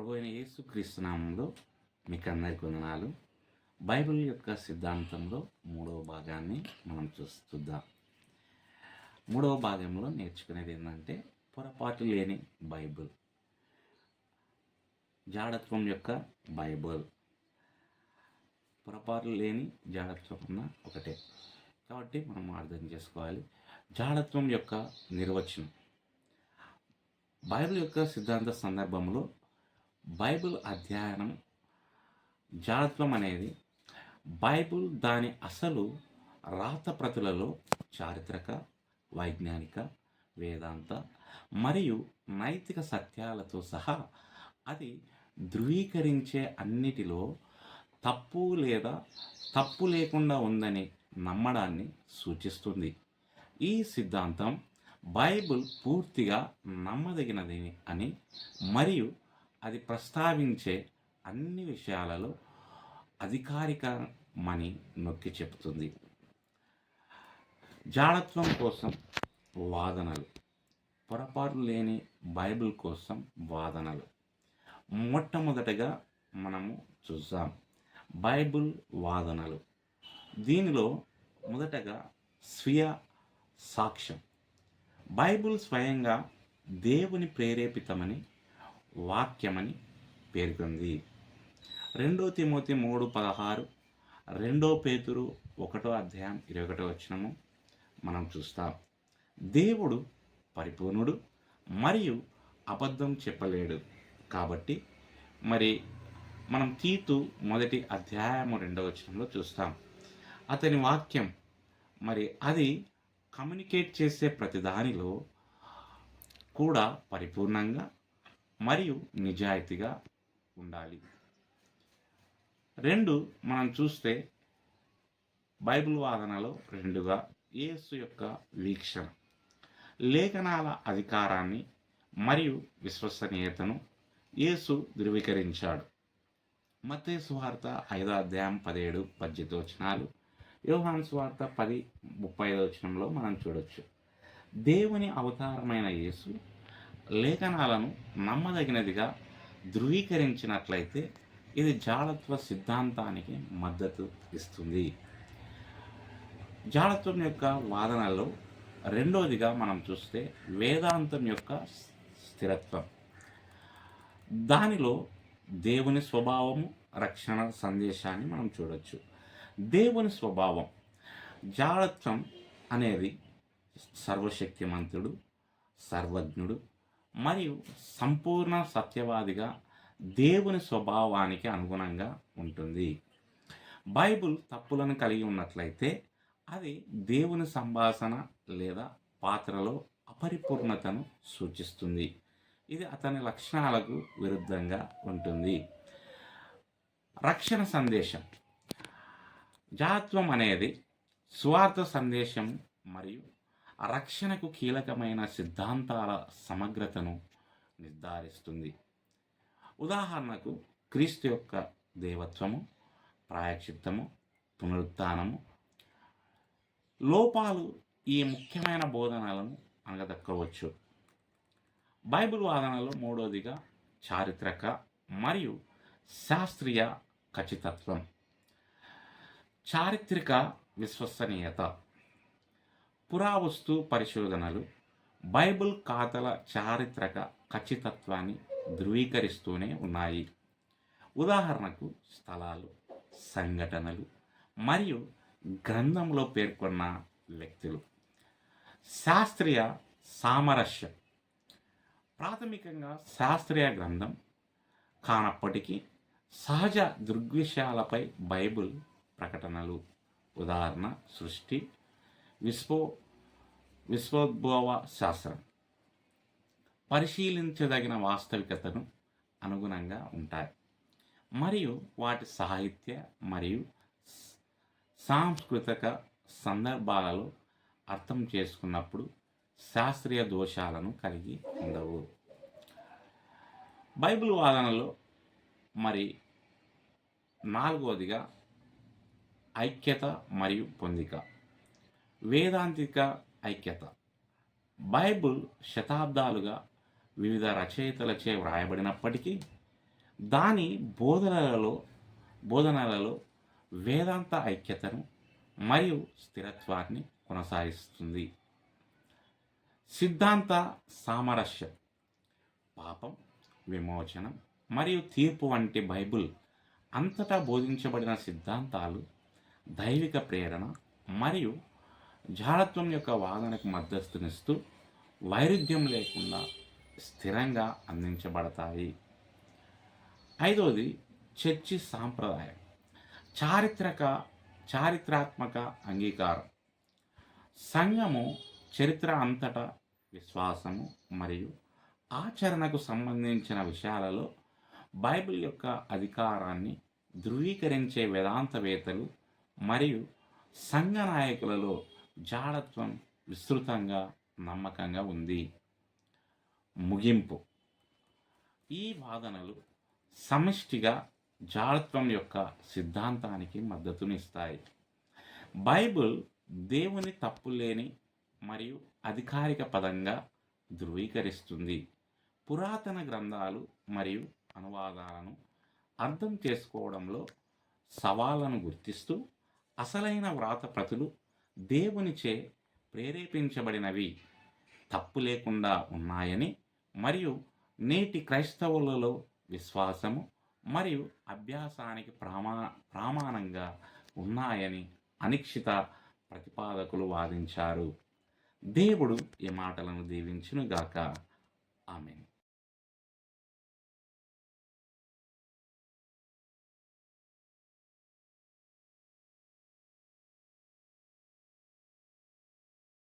ప్రభు అయిన యేసు క్రీస్తునామంలో మీకు అందరికి వందనాలు. బైబిల్ యొక్క సిద్ధాంతంలో మూడవ భాగాన్ని మనం చూస్తుందాం. మూడవ భాగంలో నేర్చుకునేది ఏంటంటే పొరపాటు లేని బైబిల్. జాడత్వం యొక్క బైబిల్. పొరపాటు లేని జాడత్వం ఉన్న ఒకటే. కాబట్టి మనం అర్థం చేసుకోవాలి. జాడత్వం యొక్క నిర్వచనం. బైబిల్ యొక్క సిద్ధాంత సందర్భంలో బైబిల్ అధ్యయనం జాడత్వం అనేది బైబిల్ దాని అసలు రాత ప్రతులలో చారిత్రక వైజ్ఞానిక వేదాంత మరియు నైతిక సత్యాలతో సహా అది ధృవీకరించే అన్నిటిలో తప్పు లేదా తప్పు లేకుండా ఉందని నమ్మడాన్ని సూచిస్తుంది. ఈ సిద్ధాంతం బైబిల్ పూర్తిగా నమ్మదగినది అని మరియు అది ప్రస్తావించే అన్ని విషయాలలో అధికారికమని నొక్కి చెప్తుంది. జాడత్వం కోసం వాదనలు పొరపాటు లేని బైబిల్ కోసం వాదనలు. మొట్టమొదటగా మనము చూసాం బైబిల్ వాదనలు. దీనిలో మొదటగా స్వీయ సాక్ష్యం. బైబిల్ స్వయంగా దేవుని ప్రేరేపితమని వాక్యమని పేర్కొంది. రెండో తిమోతి మూడు పదహారు రెండో పేతురు ఒకటో అధ్యాయం ఇరవై ఒకటో వచ్చినము మనం చూస్తాం. దేవుడు పరిపూర్ణుడు మరియు అబద్ధం చెప్పలేడు. కాబట్టి మరి మనం తీతు మొదటి అధ్యాయము రెండవ వచనంలో చూస్తాం. అతని వాక్యం మరి అది కమ్యూనికేట్ చేసే ప్రతి దానిలో కూడా పరిపూర్ణంగా మరియు నిజాయితీగా ఉండాలి. రెండు మనం చూస్తే బైబిల్ వాదనలో రెండుగా యేసు యొక్క వీక్షణ లేఖనాల అధికారాన్ని మరియు విశ్వసనీయతను యేసు ధృవీకరించాడు. మతే సువార్త ఐదో అధ్యాయం పదిహేడు పద్దెనిమిది వచనాలు యోహాన్ సువార్త పది ముప్పై ఐదు వచనంలో మనం చూడొచ్చు. దేవుని అవతారమైన యేసు లేఖనాలను నమ్మదగినదిగా ధృవీకరించినట్లయితే ఇది జాడత్వ సిద్ధాంతానికి మద్దతు ఇస్తుంది. జాడత్వం యొక్క వాదనలో రెండవదిగా మనం చూస్తే వేదాంతం యొక్క స్థిరత్వం. దానిలో దేవుని స్వభావము రక్షణ సందేశాన్ని మనం చూడవచ్చు దేవుని స్వభావం జాడత్వం అనేది సర్వశక్తిమంతుడు సర్వజ్ఞుడు మరియు సంపూర్ణ సత్యవాదిగా దేవుని స్వభావానికి అనుగుణంగా ఉంటుంది. బైబుల్ తప్పులను కలిగి ఉన్నట్లయితే అది దేవుని సంభాషణ లేదా పాత్రలో అపరిపూర్ణతను సూచిస్తుంది. ఇది అతని లక్షణాలకు విరుద్ధంగా ఉంటుంది. రక్షణ సందేశం. జాత్వం అనేది స్వార్థ సందేశం మరియు రక్షణకు కీలకమైన సిద్ధాంతాల సమగ్రతను నిర్ధారిస్తుంది. ఉదాహరణకు క్రీస్తు యొక్క దేవత్వము ప్రాయక్షిత్తము పునరుత్నము. లోపాలు ఈ ముఖ్యమైన బోధనలను అనగదక్కవచ్చు. బైబిల్ వాదనలో మూడవదిగా చారిత్రక మరియు శాస్త్రీయ ఖచ్చితత్వం. చారిత్రక విశ్వసనీయత. పురావస్తు పరిశోధనలు బైబిల్ ఖాతల చారిత్రక ఖచ్చితత్వాన్ని ధృవీకరిస్తూనే ఉన్నాయి. ఉదాహరణకు స్థలాలు సంఘటనలు మరియు గ్రంథంలో పేర్కొన్న వ్యక్తులు. శాస్త్రీయ సామరస్యం. ప్రాథమికంగా శాస్త్రీయ గ్రంథం కానప్పటికీ సహజ దృగ్విషయాలపై బైబిల్ ప్రకటనలు ఉదాహరణ సృష్టి విశ్వో విశ్వోద్భవ శాస్త్రం. పరిశీలించదగిన వాస్తవికతను అనుగుణంగా ఉంటాయి. మరియు వాటి సాహిత్య మరియు సాంస్కృతిక సందర్భాలలో అర్థం చేసుకున్నప్పుడు శాస్త్రీయ దోషాలను కలిగి ఉండవు. బైబిల్ వాదనలో మరి నాలుగవదిగా ఐక్యత మరియు పొందిక. వేదాంతిక ఐక్యత. బైబిల్ శతాబ్దాలుగా వివిధ రచయితలచే వ్రాయబడినప్పటికీ దాని బోధనలలో బోధనలలో వేదాంత ఐక్యతను మరియు స్థిరత్వాన్ని కొనసాగిస్తుంది. సిద్ధాంత సామరస్యం పాపం విమోచనం మరియు తీర్పు వంటి బైబిల్ అంతటా బోధించబడిన సిద్ధాంతాలు దైవిక ప్రేరణ మరియు జాడత్వం యొక్క వాదనకు మద్దస్తునిస్తూ వైరుధ్యం లేకుండా స్థిరంగా అందించబడతాయి. ఐదవది చర్చి సాంప్రదాయం. చారిత్రక చారిత్రాత్మక అంగీకారం. సంఘము చరిత్ర అంతటా విశ్వాసము మరియు ఆచరణకు సంబంధించిన విషయాలలో బైబిల్ యొక్క అధికారాన్ని ధృవీకరించే వేదాంతవేత్తలు మరియు సంఘ నాయకులలో జాడత్వం విస్తృతంగా నమ్మకంగా ఉంది. ముగింపు. ఈ వాదనలు సమిష్టిగా జాడత్వం యొక్క సిద్ధాంతానికి మద్దతునిస్తాయి. బైబిల్ దేవుని తప్పులేని మరియు అధికారిక పదంగా ధృవీకరిస్తుంది. పురాతన గ్రంథాలు మరియు అనువాదాలను అర్థం చేసుకోవడంలో సవాళ్ళను గుర్తిస్తూ అసలైన వ్రాత ప్రతులు దేవునిచే ప్రేరేపించబడినవి తప్పు లేకుండా ఉన్నాయని మరియు నేటి క్రైస్తవులలో విశ్వాసము మరియు అభ్యాసానికి ప్రామా ప్రామాణంగా ఉన్నాయని అనిక్షిత ప్రతిపాదకులు వాదించారు. దేవుడు ఈ మాటలను దీవించునుగాక. ఆమెను.